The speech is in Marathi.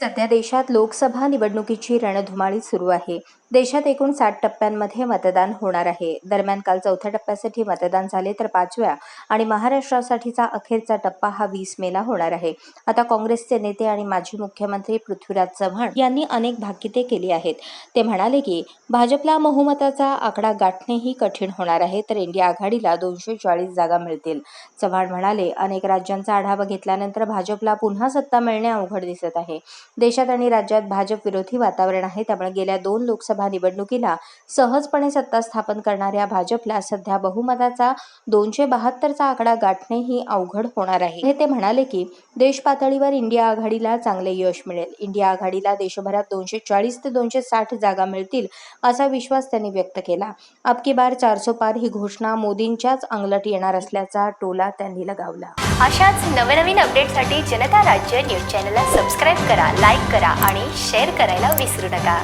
सध्या देशात लोकसभा निवडणुकीची रणधुमाळी सुरू आहे. देशात एकूण सात टप्प्यांमध्ये मतदान होणार आहे. दरम्यान काल चौथ्या टप्प्यासाठी मतदान झाले तर पाचव्या आणि महाराष्ट्रासाठीचा अखेरचा टप्पा हा वीस मेला होणार आहे. आता काँग्रेसचे नेते आणि माजी मुख्यमंत्री पृथ्वीराज चव्हाण यांनी अनेक भाकिते केली आहेत. ते म्हणाले की भाजपला बहुमताचा आकडा गाठणेही कठीण होणार आहे तर इंडिया आघाडीला दोनशे चाळीस जागा मिळतील. चव्हाण म्हणाले अनेक राज्यांचा आढावा घेतल्यानंतर भाजपला पुन्हा सत्ता मिळणे अवघड दिसत आहे. देशात आणि राज्यात भाजप विरोधी वातावरण आहे त्यामुळे गेल्या दोन लोकसभा निवडणुकीला सहजपणे सत्ता स्थापन करणाऱ्या भाजपला सध्या बहुमताचा दोनशे बहात्तरचा आकडा गाठणेही अवघड होणार आहे. हे ते म्हणाले की देश पातळीवर इंडिया आघाडीला चांगले यश मिळेल. इंडिया आघाडीला देशभरात दोनशे चाळीस ते दोनशे साठ जागा मिळतील असा विश्वास त्यांनी व्यक्त केला. अब की बार चारसो पार ही घोषणा मोदींच्याच अंगलट येणार असल्याचा टोला त्यांनी लगावला. अशाच नवनवीन अपडेटसाठी जनता राज्य न्यूज चॅनलला सबस्क्राईब करा लाईक करा आणि शेअर करायला विसरू नका.